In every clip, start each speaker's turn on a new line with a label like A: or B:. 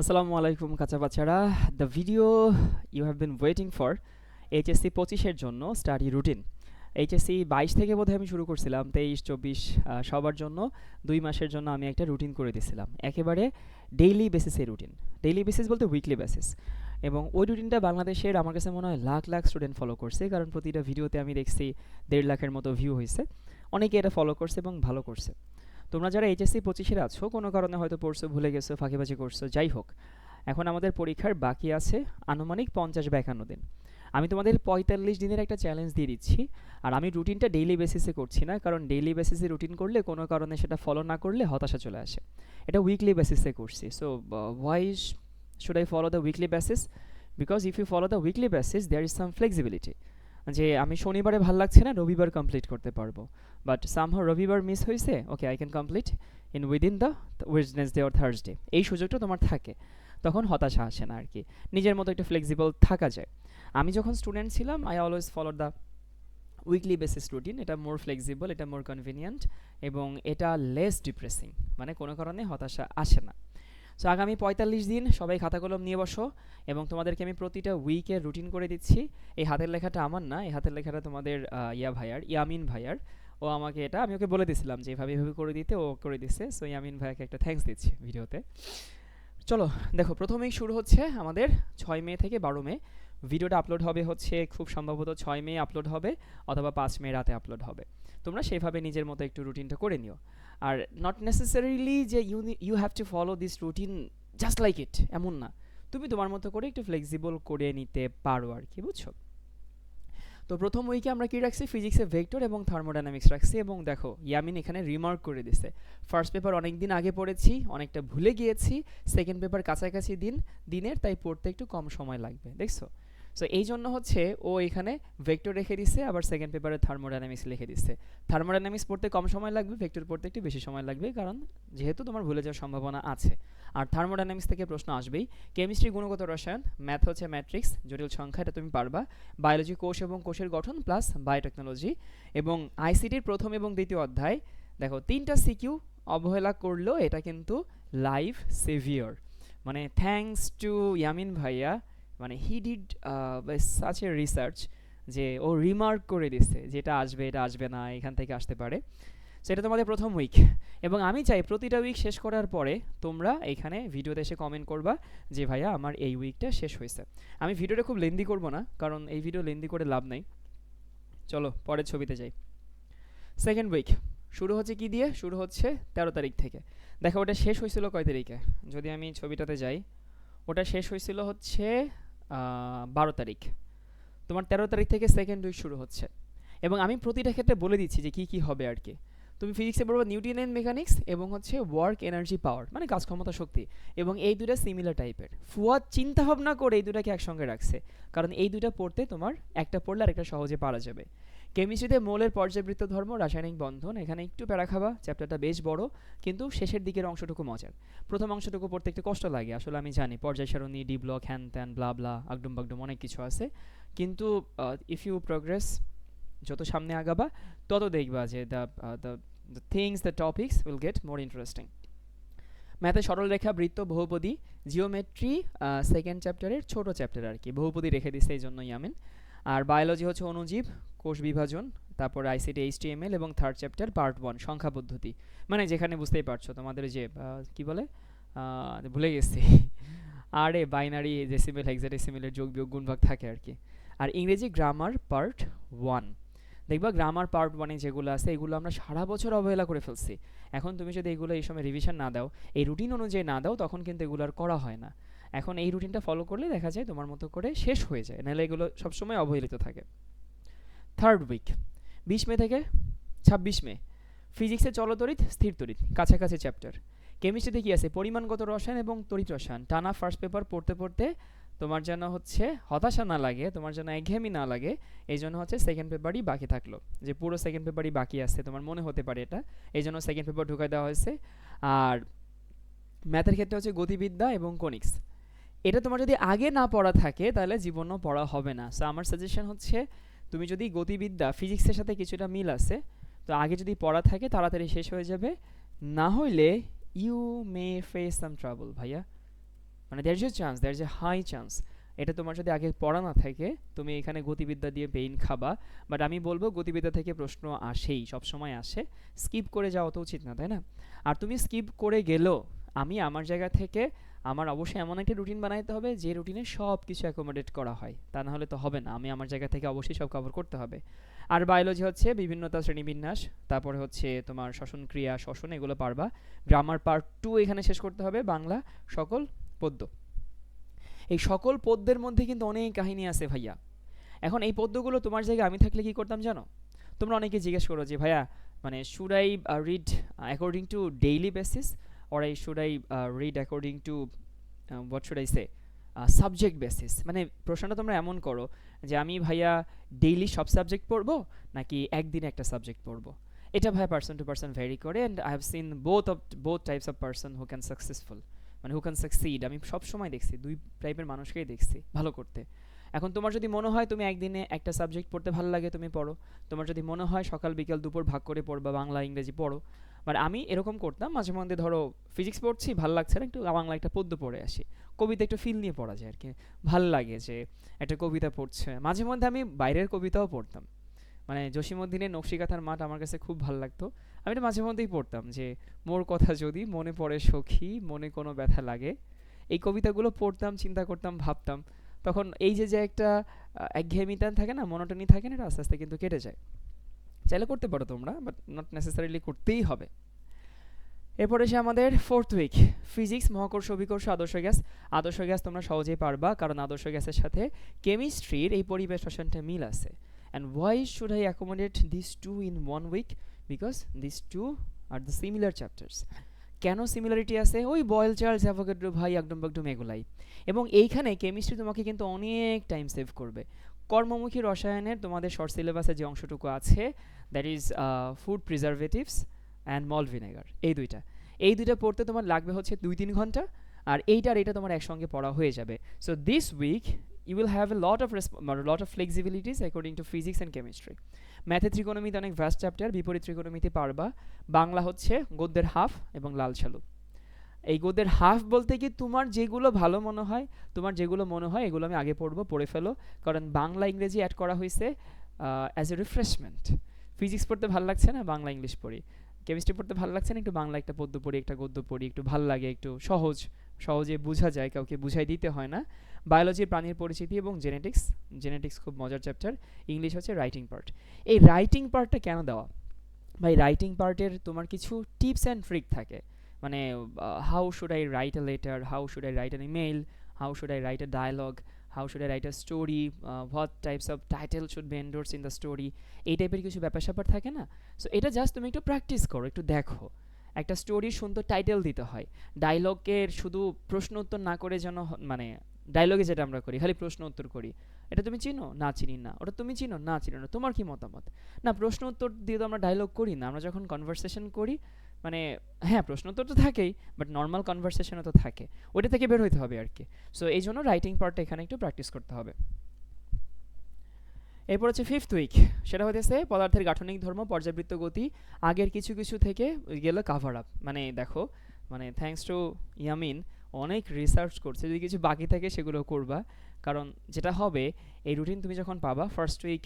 A: আসসালামু আলাইকুম, কাঁচা বাচ্চারা। The video you have been waiting for HSC পঁচিশের জন্য স্টাডি রুটিন এইচএসসি বাইশ থেকে বোধহয় আমি শুরু করছিলাম, তেইশ, চব্বিশ সবার জন্য। দুই মাসের জন্য আমি একটা রুটিন করে দিয়েছিলাম একেবারে ডেইলি বেসিসে রুটিন ডেইলি বেসিস বলতে উইকলি বেসিস এবং ওই রুটিনটা বাংলাদেশের আমার কাছে মনে হয় লাখ লাখ স্টুডেন্ট ফলো করছে। কারণ প্রতিটা ভিডিওতে আমি দেখছি দেড় লাখের মতো ভিউ হয়েছে অনেকে এটা ফলো করছে এবং ভালো করছে। তোমরা যারা এইচএসসি পঁচিশের আছো, কোনো কারণে হয়তো পড়ছো, ভুলে গেছো, ফাঁকিবাজি করছ, যাই হোক। এখন আমাদের পরীক্ষার বাকি আছে আনুমানিক পঞ্চাশ বা একান্ন দিন। আমি তোমাদের পঁয়তাল্লিশ দিনের একটা চ্যালেঞ্জ দিয়ে দিচ্ছি, আর আমি রুটিনটা ডেইলি বেসিসে করছি না, কারণ ডেইলি বেসিসে রুটিন করলে কোনো কারণে সেটা ফলো না করলে হতাশা চলে আসে। এটা উইকলি বেসিসে করছি। So why should I follow the weekly basis because if you follow the weekly basis there is some flexibility যে আমি শনিবারে ভালো লাগছে না, রবিবার কমপ্লিট করতে পারব। বাট সামহাও রবিবার মিস হয়েছে okay I can complete in within the Wednesday or Thursday এই সুযোগটা তোমার থাকে। তখন হতাশা আসে না আর কি নিজের মতো একটু ফ্লেক্সিবল থাকা যায়। আমি যখন স্টুডেন্ট ছিলাম I always follow the weekly basis routine এটা মোর ফ্লেক্সিবল এটা মোর কনভিনিয়েন্ট এবং এটা লেস ডিপ্রেসিং মানে কোনো কারণে হতাশা আসে না। সো আগামী পঁয়তাল্লিশ দিন সবাই খাতা কলম নিয়ে বসো এবং তোমাদেরকে আমি প্রতিটা উইকের রুটিন করে দিচ্ছি। এই হাতের লেখাটা আমার না, এই হাতের লেখাটা তোমাদের ইয়া ভাইয়ার, ইয়ামিন ভাইয়ার। ও আমাকে এটা, আমি ওকে বলে দিছিলাম যে এভাবে এভাবে করে দিতে, ও করে দিচ্ছে সো ইয়ামিন ভাইয়াকে একটা থ্যাঙ্কস দিচ্ছি ভিডিওতে। চলো, দেখো, প্রথমেই শুরু হচ্ছে আমাদের ছয় মে থেকে বারো মে। ভিডিওটা আপলোড হবে হচ্ছে খুব সম্ভবত ছয় মে আপলোড হবে অথবা পাঁচ মে রাতে আপলোড হবে। তোমরা সেভাবে নিজের মতো একটু রুটিনটা করে নিও। আর নট নেসেসারিলি যে you you have to follow this routine just like it এমন না। তুমি তোমার মতো করে একটু ফ্লেক্সিবল করে নিতে পারো আর কি, বুঝছ? তো প্রথম উইকে আমরা কি রাখছি? ফিজিক্সে ভেক্টর এবং থার্মোডাইনামিক্স রাখছি এবং দেখো ইয়ামিন এখানে রিমার্ক করে দিছে। ফার্স্ট পেপার অনেক দিন আগে পড়েছি, অনেকটা ভুলে গিয়েছি। সেকেন্ড পেপার কাছাকাছি দিন, দিনের, তাই পড়তে একটু কম সময় লাগবে, দেখছ? সো এই জন্য হচ্ছে ও এখানে ভেক্টর রেখে দিছে, আবার সেকেন্ড পেপারে থার্মোডাইনামিক্স লিখে দিচ্ছে থার্মোডাইনামিক্স পড়তে কম সময় লাগবে ভেক্টর পড়তে একটু বেশি সময় লাগবে, কারণ যেহেতু তোমার ভুলে যাওয়ার সম্ভাবনা আছে। আর থার্মোডাইনামিক্স থেকে প্রশ্ন আসবেই কেমিস্ট্রি গুণগত রসায়ন ম্যাথ হচ্ছে ম্যাট্রিক্স জটিল সংখ্যা এটা তুমি পারবা। বায়োলজি কোষ এবং কোষের গঠন প্লাস বায়োটেকনোলজি এবং আইসিটির প্রথম এবং দ্বিতীয় অধ্যায়। দেখো, তিনটা সিকিউ অবহেলা করলেও এটা কিন্তু লাইফ সেভিয়র মানে থ্যাংকস টু ইয়ামিন ভাইয়া মানে he did such a research যে ও রিমার্ক করে দিচ্ছে যেটা আসবে, এটা আসবে না, এখান থেকে আসতে পারে। সেটা তোমাদের প্রথম উইক এবং আমি চাই প্রতিটা উইক শেষ করার পরে তোমরা এখানে ভিডিওতে এসে কমেন্ট করবা যে ভাইয়া আমার এই উইকটা শেষ হয়েছে। আমি ভিডিওটা খুব লেন্দি করব না, কারণ এই ভিডিও লেন্দি করে লাভ নাই। চলো, পরের ছবিতে যাই। সেকেন্ড উইক শুরু হচ্ছে কি দিয়ে? শুরু হচ্ছে তেরো তারিখ থেকে। দেখো, ওটা শেষ হয়েছিল কয় তারিখে? যদি আমি ছবিটাতে যাই, ওটা শেষ হয়েছিল হচ্ছে বারো তারিখ। তোমার তেরো তারিখ থেকে সেকেন্ড উইক শুরু হচ্ছে। এবং আমি প্রতিটা ক্ষেত্রে বলে দিচ্ছি যে কি কি হবে আর কি। তুমি ফিজিক্সে পড়বে নিউটন অ্যান্ড মেকানিক্স এবং হচ্ছে ওয়ার্ক এনার্জি পাওয়ার মানে কাজ ক্ষমতা শক্তি। এবং এই দুটা সিমিলার টাইপের ফুয়াদ চিন্তা ভাবনা করে এই দুটাকে একসঙ্গে রাখছে। কারণ এই দুটা পড়তে তোমার একটা পড়লে আরেকটা সহজে পারা যাবে। কেমিস্ট্রিতে মৌলের পর্যাবৃত্ত ধর্ম, রাসায়নিক বন্ধন, এখানে একটু প্যারা খাবা চ্যাপ্টারটা বেশ বড়, কিন্তু শেষের দিকের অংশটুকু মজার। প্রথম অংশটুকু পড়তে একটু কষ্ট লাগে, আসলে আমি জানি, পর্যায় সারণী, ডি ব্লক, হ্যান ত্যান, ব্লা ব্লা, আগডুম বাগডুম অনেক কিছু আছে। কিন্তু ইফ ইউ প্রোগ্রেস যত সামনে আগাবা, তত দেখবা যে the the the things the topics will get more interesting ম্যাথে সরলরেখা বৃত্ত, বহুপদী জিওমেট্রি সেকেন্ড চ্যাপ্টারের ছোট চ্যাপ্টার আর কি, বহুপদী রেখে দিচ্ছে এই জন্যই আমিন আর বায়োলজি হচ্ছে অণুজীব কোষ বিভাজন, তারপর আইসিটি এইচটিএমএল এবং থার্ড চ্যাপ্টার পার্ট ওয়ান সংখ্যা পদ্ধতি। মানে যেখানে বুঝতেই পারছ, তোমাদের যে কি বলে? ভুলে গেছি। আর বাইনারি ডেসিমেল হেক্সাডেসিমেলের যোগ বিয়োগ গুণভাগ থাকে আর কি। আর ইংরেজি গ্রামার পার্ট ওয়ান দেখবা গ্রামার পার্ট ওয়ানে যেগুলো আছে, এগুলো আমরা সারা বছর অবহেলা করে ফেলছি। এখন তুমি যদি এগুলো এই সময় রিভিশন না দাও, এই রুটিন অনুযায়ী না দাও, তখন কিন্তু এগুলো আর করা হয় না। এখন এই রুটিনটা ফলো করলে দেখা যায় তোমার মতো করে শেষ হয়ে যায়, নাহলে এগুলো সবসময় অবহেলিত থাকে। থার্ড উইক বিশ মে থেকে ছাব্বিশ মে ফিজিক্সে চলতরিৎ স্থির তড়িৎ, কাছাকাছি চ্যাপ্টার কেমিস্ট্রিতে কি আছে? পরিমাণগত রসায়ন এবং তড়িৎ রসায়ন। টানা ফার্স্ট পেপার পড়তে পড়তে তোমার যেন হচ্ছে হতাশা না লাগে, তোমার যেন একঘেয়েমি না লাগে, এই জন্য হচ্ছে সেকেন্ড পেপারই বাকি থাকল। যে পুরো সেকেন্ড পেপারই বাকি আছে, তোমার মনে হতে পারে এটা, এই জন্য সেকেন্ড পেপার ঢুকাই দেওয়া হয়েছে। আর ম্যাথের ক্ষেত্রে হচ্ছে গতিবিদ্যা এবং কনিক্স এটা তোমার যদি আগে না পড়া থাকে, তাহলে জীবনও পড়া হবে না। সো আমার সাজেশন হচ্ছে, তুমি যদি গতিবিদ্যা ফিজিক্সের সাথে কিছুটা মিল আছে, তো আগে যদি পড়া থাকে, তাড়াতাড়ি শেষ হয়ে যাবে। না হইলে you may face some trouble ভাইয়া। মানে there is a chance there is a high chance এটা তোমার যদি আগে পড়া না থাকে, তুমি এখানে গতিবিদ্যা দিয়ে পেইন খাবা। বাট আমি বলব, গতিবিদ্যা থেকে প্রশ্ন আসেই সব সময় আসে। স্কিপ করে যাওয়া তো উচিত না, তাই না? আর তুমি স্কিপ করে গেলেও, আমি আমার জায়গা থেকে আমার অবশ্যই এমন একটা রুটিন বানাইতে হবে যে রুটিনে সব কিছু অ্যাকোমোডেট করা হয়। তা না হলে তো হবে না। আমি আমার জায়গা থেকে অবশ্যই সব কভার করতে হবে। আর বায়োলজি হচ্ছে বিভিন্নতা শ্রেণীবিন্যাস। তারপরে হচ্ছে তোমার শ্বসন ক্রিয়া, শ্বসন, এগুলো পারবা। গ্রামার পার্ট টু এখানে শেষ করতে হবে। বাংলা সকল পদ্য। এই সকল পদ্যের মধ্যে কিন্তু অনেক কাহিনী আছে ভাইয়া। এখন এই পদ্যগুলো তোমার জায়গায় আমি থাকলে কি করতাম জানো? তোমরা অনেকে জিজ্ঞেস করো যে ভাইয়া মানে should I read according to daily basis or I should I read according to what should I say subject basis মানে প্রশ্নটা তোমরা এমন করো যে আমি ভাইয়া ডেইলি সব সাবজেক্ট পড়ব নাকি একদিনে একটা সাবজেক্ট পড়ব? এটা ভাই পার্সন টু পার্সন ভ্যারি করে and I have seen both of both types of person who can successful মানে হু ক্যান সাকসিড আমি সব সময় দেখছি, দুই টাইপের মানুষকেই দেখছি ভালো করতে। এখন তোমার যদি মনে হয় তুমি একদিনে একটা সাবজেক্ট পড়তে ভালো লাগে, তুমি পড়ো। তোমার যদি মনে হয় সকাল, বিকেল, দুপুর ভাগ করে পড়বা, বাংলা, ইংরেজি পড়ো। মানে আমি এরকম করতাম, মাঝে মধ্যে ধরো ফিজিক্স পড়ছি, ভালো লাগছে না, একটু বাংলা একটা পদ্য পড়ে আসি। কবিতা একটু ফিল নিয়ে পড়া যায় আর কি ভালো লাগে যে একটা কবিতা পড়ছে। মাঝে মধ্যে আমি বাইরের কবিতাও পড়তাম। মানে জসীমউদ্দিনের নকশিকাথার মাঠ আমার কাছে খুব ভালো লাগতো। আমি এটা মাঝে মধ্যেই পড়তাম যে, মোর কথা যদি মনে পড়ে সখী, মনে কোনো ব্যথা লাগে। এই কবিতাগুলো পড়তাম, চিন্তা করতাম, ভাবতাম। তখন এই যে যে একটা একঘেয়েমিতা থাকে না, মনোটনি থাকে না, এটা আস্তে আস্তে কিন্তু কেটে যায়। চাইলে করতে পারো তোমরা বাট নট নেসেসারিলি করতেই হবে। এরপর এসে আমাদের ফোর্থ উইক ফিজিক্স মহাকর্ষ, অভিকর্ষ, আদর্শ গ্যাস। আদর্শ গ্যাস তোমরা সহজেই পারবা, কারণ আদর্শ গ্যাসের সাথে কেমিস্ট্রির এই পরিবেশ রসায়নটা মিল আছে। And why should I accommodate this two in one week because this two are the similar chapters কেন সিমিলারিটি আছে? ওই বয়েল চার্লস অ্যাভোগাড্রো ভাই একদম একদম এগুলাই। এবং এইখানে কেমিস্ট্রি তোমাকে কিন্তু অনেক টাইম সেভ করবে। কর্মমুখী রসায়নের তোমাদের শর্ট সিলেবাসে যে অংশটুকু আছে that is food preservatives and malt vinegar এই দুইটা। এই দুইটা পড়তে তোমার লাগবে হচ্ছে দুই তিন ঘণ্টা, আর এইটার এটা তোমার একসঙ্গে পড়া হয়ে যাবে। So this week you will have a lot of lot of flexibilities according to physics and chemistry ম্যাথে ত্রিকোণমিতে অনেক ভ্যাস্ট চ্যাপ্টার বিপরীত ত্রিকোণমিতে পারবা। বাংলা হচ্ছে গদ্যের হাফ এবং লাল ছালু। এই গদ্যের হাফ বলতে কি তোমার যেগুলো ভালো মনে হয়, তোমার যেগুলো মনে হয় এগুলো আমি আগে পড়ব, পড়ে ফেলো। কারণ বাংলা ইংরেজি অ্যাড করা হয়েছে অ্যাজ এ রিফ্রেশমেন্ট ফিজিক্স পড়তে ভালো লাগছে না? বাংলা ইংলিশ পড়ি। কেমিস্ট্রি পড়তে ভালো লাগছে না? একটু বাংলা একটা পদ্য পড়ি, একটা গদ্য পড়ি, একটু ভালো লাগে, একটু সহজ, সহজে বোঝা যায়, কাউকে বুঝাই দিতে হয় না। বায়োলজি প্রাণীর পরিচিতি এবং জেনেটিক্স জেনেটিক্স খুব মজার চ্যাপ্টার ইংলিশ হচ্ছে রাইটিং পার্ট এই রাইটিং পার্টটা কেন দেওয়া? ভাই রাইটিং পার্টের তোমার কিছু টিপস অ্যান্ড ট্রিক থাকে। মানে how should I write a letter how should I write an email how should I write a dialogue how should I write a story what types of title should be endorse in the story এই টাইপের কিছু ব্যাপার স্যাপার থাকে না? So এটা just তুমি একটু প্র্যাকটিস করো, একটু দেখো। একটা স্টোরির সুন্দর টাইটেল দিতে হয়। ডায়লগের শুধু প্রশ্ন উত্তর না করে যেন মানে ডায়লগে যেটা আমরা করি, খালি প্রশ্ন উত্তর করি। এটা তুমি চিনো? না, চিনি না। ওটা তুমি চিনো? না চিনো না। তোমার কি মতামত? না, প্রশ্ন উত্তর দিয়ে তো আমরা ডায়লগ করি না। আমরা যখন কনভারসেশন করি মানে হ্যাঁ প্রশ্ন তো তো থাকেই বাট নর্মাল কনভারসেশনও তো থাকে। ওটা থেকে বের হইতে হবে আর কি সো এই জন্য রাইটিং পার্টটা এখানে একটু প্র্যাকটিস করতে হবে। এরপর হচ্ছে ফিফথ উইক সেটা হতেছে পদার্থের গাঠনিক ধর্ম, পর্যাবৃত্ত গতি, আগের কিছু কিছু থেকে গেলো কাভার আপ মানে দেখো মানে থ্যাংকস টু ইয়ামিন, অনেক রিসার্চ করছে। যদি কিছু বাকি থাকে, সেগুলো করবা। কারণ, যেটা হবে, এই রুটিন তুমি যখন পাবা first week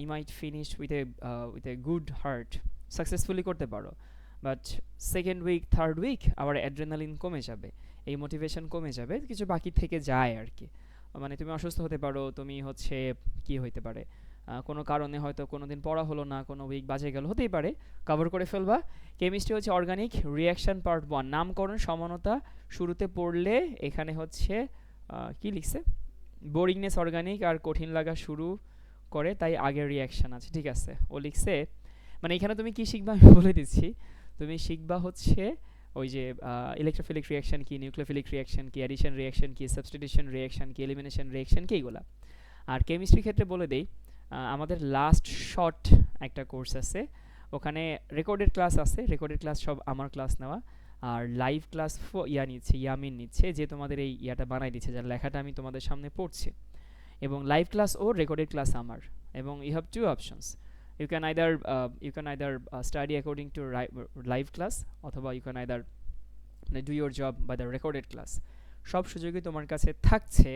A: you might finish with a with a good heart successfully করতে পারো। But second week third week আবার অ্যাড্রেনালিন কমে যাবে। এই মোটিভেশন কমে যাবে, কিছু বাকি থেকে যায় আর কি মানে তুমি অসুস্থ হতে পারো, তুমি হচ্ছে কি হইতে পারে? কোনো কারণে হয়তো কোনো দিন পড়া হলো না, কোনো উইক বাজে গেল, হতেই পারে। কভার করে ফেলবা। কেমিস্ট্রি হচ্ছে অর্গানিক রিয়াকশান পার্ট ওয়ান নামকরণ সমানতা শুরুতে পড়লে এখানে হচ্ছে কি লিখছে? বোরিংনেস অর্গানিক আর কঠিন লাগা শুরু করে, তাই আগের রিয়াকশান আছে, ঠিক আছে। ও লিখছে মানে এখানে তুমি কি শিখবা আমি বলে দিচ্ছি। তুমি শিখবা হচ্ছে ওই যে ইলেকট্রোফিলিক রিয়াকশন কি নিউক্লিওফিলিক রিয়াকশন কি অ্যাডিশন রিয়াকশন কি সাবস্টিটিউশন রিয়াকশন কি এলিমিনেশন রিয়াকশন কি এগুলা। আর কেমিস্ট্রি ক্ষেত্রে বলে দেই আমাদের লাস্ট শর্ট একটা কোর্স আছে, ওখানে রেকর্ডেড ক্লাস আছে রেকর্ডেড ক্লাস সব আমার ক্লাস নেওয়া, আর লাইভ ক্লাস ইয়া নিচ্ছে, ইয়ামিন নিচ্ছে, যে তোমাদের এই ইয়াটা বানাই দিচ্ছে, যার লেখাটা আমি তোমাদের সামনে পড়ছি। এবং লাইভ ক্লাস ও রেকর্ডেড ক্লাস আমার, এবং you have two options you can either uh, you can either uh, study according to live class অথবা you can either do your job by the recorded class. সব সুযোগই তোমার কাছে থাকছে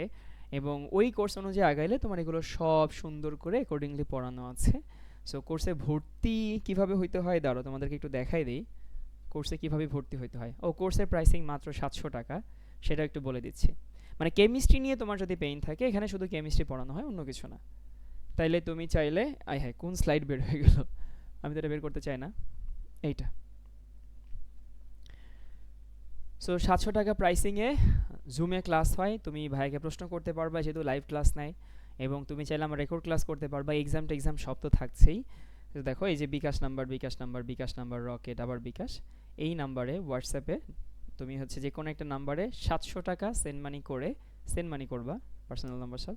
A: এবং ওই কোর্স অনুযায়ী আগাইলে তোমার এগুলো সব সুন্দর করে অ্যাকর্ডিংলি পড়ানো আছে। সো কোর্সে ভর্তি কীভাবে হইতে হয় দাঁড়ো তোমাদেরকে একটু দেখাই দিই। কোর্সে কীভাবে ভর্তি হইতে হয়? ও কোর্সের প্রাইসিং মাত্র সাতশো টাকা সেটা একটু বলে দিচ্ছি। মানে কেমিস্ট্রি নিয়ে তোমার যদি পেইন থাকে এখানে শুধু কেমিস্ট্রি পড়ানো হয় অন্য কিছু না। তাইলে তুমি চাইলে আই হ্যাঁ কোন স্লাইড বের হয়ে গেল? আমি তো এটা বের করতে চাই না। এইটা। সো সাতশো টাকা প্রাইসিংয়ে জুমে ক্লাস হয়, তুমি ভাইকে প্রশ্ন করতে পারবা, যেহেতু লাইভ ক্লাস নেয় এবং তুমি চাইলে আমার রেকর্ড ক্লাস করতে পারবা এক্সাম টেক্সাম সব তো থাকছেই। দেখো, এই যে bKash number bKash number bKash number Rocket আবার বিকাশ। এই নাম্বারে হোয়াটসঅ্যাপে তুমি হচ্ছে যে কোনো একটা নাম্বারে সাতশো টাকা সেন্ড মানি করে সেন্ড মানি করবা পার্সোনাল নাম্বার সব।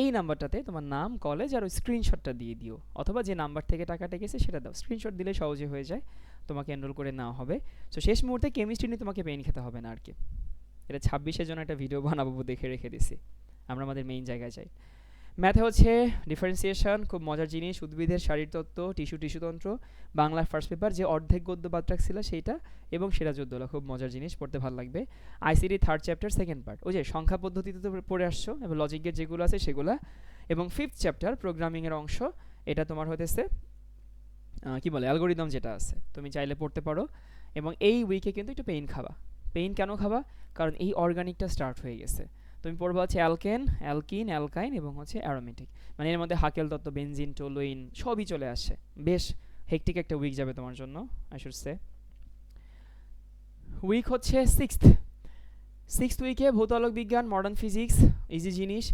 A: এই নাম্বারটাতে তোমার নাম কলেজ আর ওই স্ক্রিনশটটা দিয়ে দিও। অথবা যে নাম্বার থেকে টাকাটা গেছে সেটা দাও। স্ক্রিনশট দিলে সহজে হয়ে যায়। তোমাকে এনরোল করে নেওয়া হবে। সো শেষ মুহূর্তে কেমিস্ট্রি নিয়ে তোমাকে পেন খেতে হবে না আর কি। এটা ছাব্বিশের জন্য একটা ভিডিও বানাবো দেখে রেখে দিছি। আমরা আমাদের মেইন জায়গায় যাই। ম্যাথে হচ্ছে ডিফারেন্সিয়েশন খুব মজার জিনিস, উদ্ভিদের শারীরতত্ত্ব টিস্যু টিস্যুতন্ত্র বাংলা ফার্স্ট পেপার যে অর্ধেক গদ্য বাত্রাক ছিল সেইটা এবং সিরাজউদ্দৌলা খুব মজার জিনিস, পড়তে ভালো লাগবে। ICT third chapter second part ওই যে সংখ্যা পদ্ধতিতে তো পড়ে আসছো এবং লজিকের যেগুলো আছে সেগুলো। এবং ফিফথ চ্যাপ্টার প্রোগ্রামিংয়ের অংশ, এটা তোমার হতেছে কি বলে অ্যালগোরিদম যেটা আছে, তুমি চাইলে পড়তে পারো। এবং এই উইকে কিন্তু একটু পেইন খাবা। পেইন কেন খাবা? কারণ এই অর্গানিকটা স্টার্ট হয়ে গেছে। তুমি পড়বা হচ্ছে অ্যালকেন, অ্যালকিন, অ্যালকাইন এবং হচ্ছে অ্যারোমেটিক। মানে এর মধ্যে হাকেল তত্ত্ব, বেনজিন, টোলোইন সবই চলে আসে বেশ হেকটিক একটা উইক যাবে তোমার জন্য আই সে উইক হচ্ছে সিক্সথ সিক্সথ উইকে ভূতলক বিজ্ঞান মডার্ন ফিজিক্স ইজি জিনিস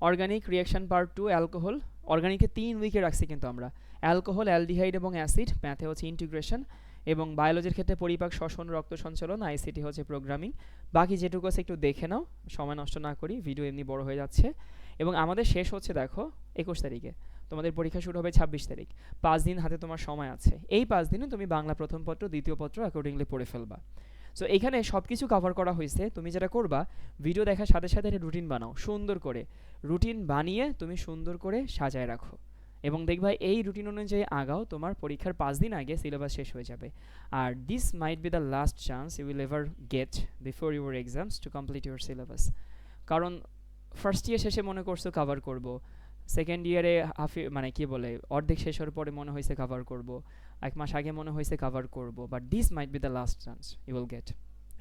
A: organic reaction part two alcohol অর্গানিকে তিন উইকে রাখছি কিন্তু আমরা। অ্যালকোহল অ্যালডিহাইড এবং অ্যাসিড ম্যাথে হচ্ছে ইন্টিগ্রেশন এবং বায়োলজির ক্ষেত্রে পরিপাক, শ্বসন, রক্ত সঞ্চালন, আইসিটি হচ্ছে প্রোগ্রামিং। বাকি যেটুকু আছে একটু দেখে নাও, সময় নষ্ট না করি, ভিডিও এমনি বড় হয়ে যাচ্ছে। এবং আমাদের শেষ হচ্ছে, দেখো, একুশ তারিখে। তোমাদের পরীক্ষা শুরু হবে ছাব্বিশ তারিখ। পাঁচ দিন হাতে তোমার সময় আছে। এই পাঁচ দিনে তুমি বাংলা প্রথম পত্র, দ্বিতীয় পত্র অ্যাকর্ডিংলি পড়ে ফেলবা। সো এখানে সব কিছু কভার করা হয়েছে। তুমি যেটা করবা ভিডিও দেখার সাথে সাথে রুটিন বানাও। সুন্দর করে। রুটিন বানিয়ে তুমি সুন্দর করে সাজায় রাখো। এবং দেখবা এই রুটিন অনুযায়ী আগাও, তোমার পরীক্ষার পাঁচ দিন আগে সিলেবাস শেষ হয়ে যাবে। আর this might be the last chance you will ever get before your exams to complete your syllabus কারণ ফার্স্ট ইয়ার শেষে মনে করছ কভার করব সেকেন্ড ইয়ারে হাফি মানে কি বলে, অর্ধেক শেষ হওয়ার পরে মনে হয়েছে কভার করব, এক মাস আগে মনে হয়েছে কভার করব but this might be the last chance you will get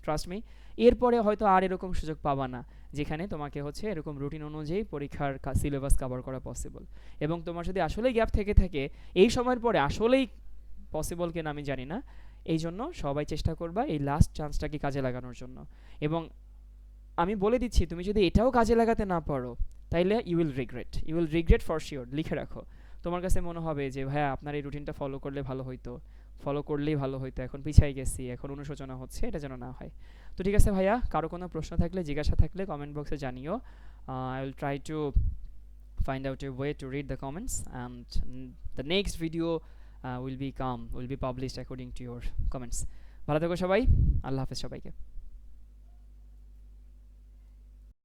A: trust me এরপরে হয়তো আর এরকম সুযোগ পাবা না, যেখানে তোমাকে হচ্ছে এরকম রুটিন অনুযায়ী পরীক্ষার সিলেবাস কভার করা পসিবল এবং তোমার যদি আসলেই গ্যাপ থেকে থাকে, এই সময়ের পরে আসলেই পসিবল কিনা আমি জানি না। এই জন্য সবাই চেষ্টা করবা এই লাস্ট চান্সটাকে কাজে লাগানোর জন্য। এবং আমি বলে দিচ্ছি, তুমি যদি এটাও কাজে লাগাতে না পারো, তাইলে you will regret you will regret for sure লিখে রাখো। তোমার কাছে মনে হবে যে ভাইয়া আপনার এই রুটিনটা ফলো করলে ভালো হইতো। ফলো করলেই ভালো হইতো। এখন পিছাই গেছি এখন অনুশোচনা হচ্ছে এটা যেন না হয়। তো ঠিক আছে ভাইয়া কারও কোনো প্রশ্ন থাকলে জিজ্ঞাসা থাকলে কমেন্ট বক্সে জানিও। I will try to find out a way to read the comments and the next video uh, will be will be published according to your comments. ভালো থেকো সবাই আল্লাহ হাফেজ সবাইকে।